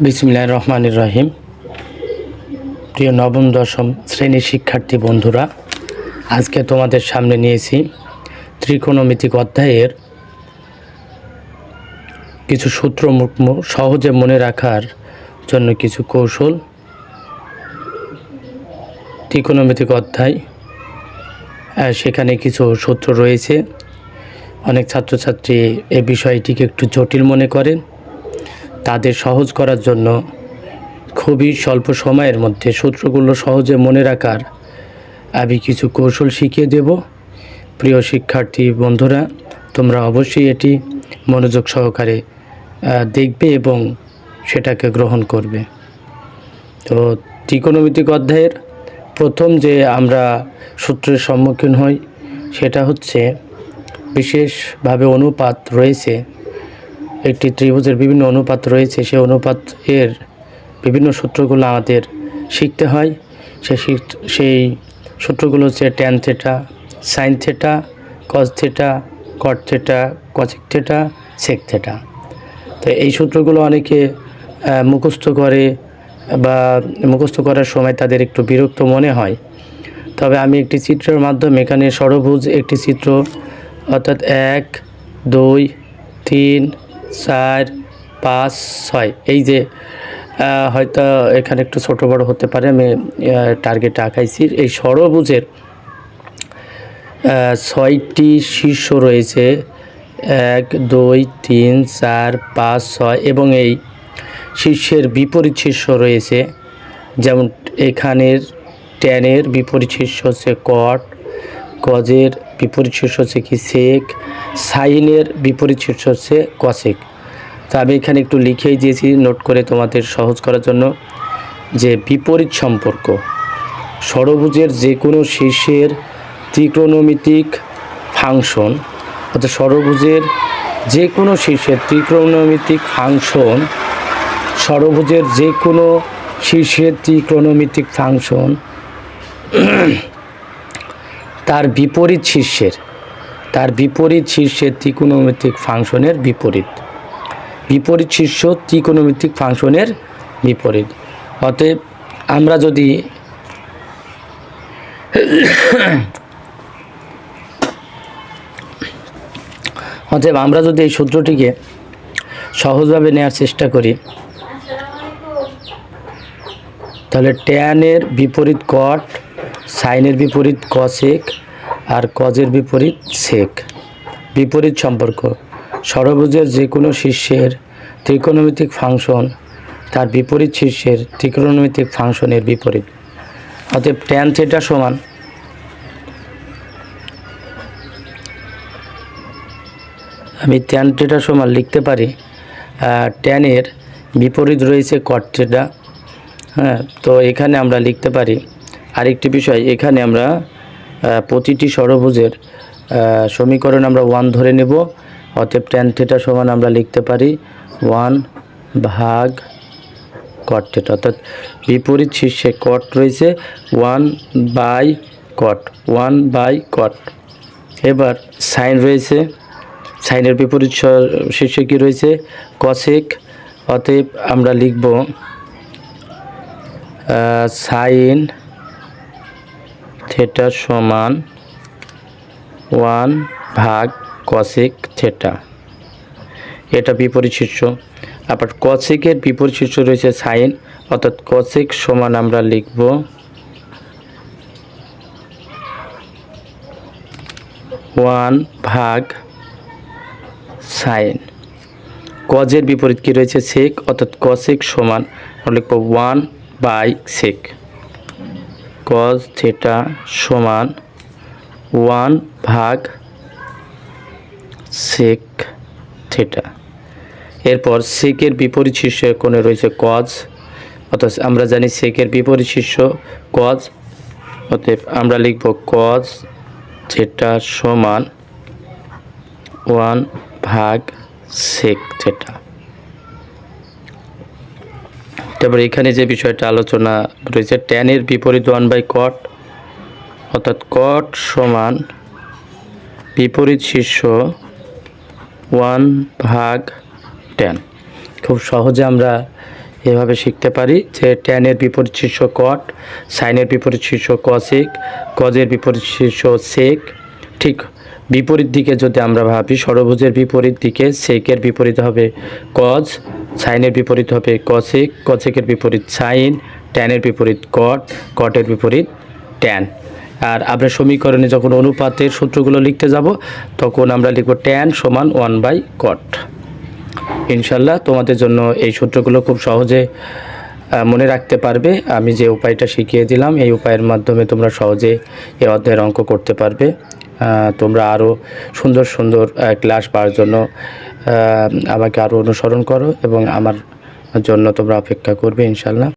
বিসমিল্লাহ রহমান রহিম। প্রিয় নবম, দশম শ্রেণির শিক্ষার্থী বন্ধুরা, আজকে তোমাদের সামনে নিয়েছি ত্রিকোণমিতিক অধ্যায়ের কিছু সূত্র সহজে মনে রাখার জন্য কিছু কৌশল। ত্রিকোণমিতিক অধ্যায় সেখানে কিছু সূত্র রয়েছে। অনেক ছাত্রছাত্রী এ বিষয়টিকে একটু জটিল মনে করেন তাদের সহজ করার জন্য খুবই স্বল্প সময়ের মধ্যে সূত্রগুলো সহজে মনে রাখার আমি কিছু কৌশল শিখিয়ে দেব। প্রিয় শিক্ষার্থী বন্ধুরা, তোমরা অবশ্যই এটি মনোযোগ সহকারে দেখবে এবং সেটাকে গ্রহণ করবে। তো ত্রিকোণমিতিক অধ্যায়ের প্রথম যে আমরা সূত্রের সম্মুখীন হই, সেটা হচ্ছে বিশেষভাবে অনুপাত রয়েছে একটি ত্রিভুজের বিভিন্ন অনুপাত রয়েছে, সেই অনুপাত এর বিভিন্ন সূত্রগুলো আমাদের শিখতে হয়। সে সেই সূত্রগুলো হচ্ছে tan theta sine theta cos theta cot theta cosec theta sec theta তো এই সূত্রগুলো অনেকে মুখস্থ করে বা মুখস্থ করার সময় তাদের একটু বিরক্ত মনে হয়। তবে আমি একটি চিত্রের মাধ্যমে এখানে ষড়ভুজ একটি চিত্র, অর্থাৎ এক, দুই, তিন চার পাঁচ ছয়। এই যে হয়তো এখানে একটু ছোট বড় হতে পারে আমি টার্গেট আঁকাইছি। এই আহ, ছয়টি শীর্ষ রয়েছে। এক দুই তিন চার পাঁচ ছয় এবং এই শীর্ষের বিপরীত শীর্ষ রয়েছে। যেমন এখানের ট্যানের বিপরীত শীর্ষ হচ্ছে কট কজের বিপরীত শীর্ষ হচ্ছে কি? সেক সাইনের বিপরীত শীর্ষ হচ্ছে কসেক তো আমি এখানে একটু লিখেই দিয়েছি, নোট করে তোমাদের সহজ করার জন্য যে বিপরীত সম্পর্ক, ষড়ভুজের যে কোনো শীর্ষের ত্রিকোণমিতিক ফাংশন অর্থাৎ ষড়ভুজের যে কোনো শীর্ষের ত্রিকোণমিতিক ফাংশন, ষড়ভুজের যে কোনো শীর্ষের ত্রিকোণমিতিক ফাংশন তার বিপরীত শীর্ষের, তার বিপরীত শীর্ষের ত্রিকোণমিতিক ফাংশনের বিপরীত। বিপরীত শীর্ষ ত্রিকোণমিতিক ফাংশনের বিপরীত। অতএব আমরা যদি অতএব আমরা যদি এই সূত্রটিকে সহজভাবে নেওয়ার চেষ্টা করি, তাহলে ট্যানের বিপরীত কট সাইনের বিপরীত কসেক আর কজের বিপরীত সেক বিপরীত সম্পর্ক। ষড়ভুজের যে কোনো শীর্ষের ত্রিকোণমিতিক ফাংশন তার বিপরীত শীর্ষের ত্রিকোণমিতিক ফাংশনের বিপরীত। অতএব ট্যান থেটা সমান আমি ট্যান থেটা সমান লিখতে পারি ট্যানের বিপরীত রয়েছে কট থেটা হ্যাঁ তো এখানে আমরা লিখতে পারি আরেকটি বিষয় এখানে আমরা প্রতিটি আহ, সমীকরণ আমরা ওয়ান ধরে নেব। অতএব ট্যান থেটা সমান আমরা লিখতে পারি ওয়ান ভাগ কট থেটা অর্থাৎ বিপরীত শীর্ষে কট রয়েছে one by cot one by cot এবার সাইন রয়েছে সাইনের বিপরীত শীর্ষে কী রয়েছে? কসেক অতএব আমরা লিখব সাইন থেটা সমান ওয়ান ভাগ কসেক থেটা। এটা বিপরীত শীর্ষ। আবার কসেকের বিপরীত শীর্ষ রয়েছে সাইন অর্থাৎ কসেক সমান আমরা লিখব ওয়ান ভাগ সাইন কজের বিপরীত কি রয়েছে সেক অর্থাৎ কসেক সমান আমরা লিখব one by sec cos theta সমান ওয়ান ভাগ সেক থেটা এরপর সেকের বিপরীত শীর্ষ কোণে রয়েছে কজ অর্থাৎ আমরা জানি সেকের বিপরীত শীর্ষ কজ অতএব আমরা লিখব কজ থেটা সমান ওয়ান ভাগ সেক থেটা তারপর এখানে যে বিষয়টা আলোচনা রয়েছে ট্যানের বিপরীত ওয়ান বাই কট অর্থাৎ কট সমান বিপরীত শীর্ষ ওয়ান ভাগ ট্যান খুব সহজে আমরা এভাবে শিখতে পারি যে ট্যানের বিপরীত শীর্ষ কট সাইনের বিপরীত শীর্ষ কসেক কজের বিপরীত শীর্ষ সেক ঠিক বিপরীত দিকে যদি আমরা ভাবি, ষড়ভুজের বিপরীত দিকে সেকের বিপরীত হবে কজ, সাইনের বিপরীত হবে কসেক, কসেকের বিপরীত সাইন, ট্যানের বিপরীত কট কটের বিপরীত ট্যান। আর আমরা সমীকরণে যখন অনুপাতের সূত্রগুলো লিখতে যাব, তখন আমরা লিখব ট্যান সমান ওয়ান বাই কট ইনশাল্লাহ তোমাদের জন্য এই সূত্রগুলো খুব সহজে মনে রাখতে পারবে। আমি যে উপায়টা শিখিয়ে দিলাম, এই উপায়ের মাধ্যমে তোমরা সহজে এই অধ্যায়ের অঙ্ক করতে পারবে। তোমরা আরও সুন্দর সুন্দর ক্লাস পাওয়ার জন্য আমাকে আরও অনুসরণ করো এবং আমার জন্য তোমরা অপেক্ষা করবে ইনশাল্লাহ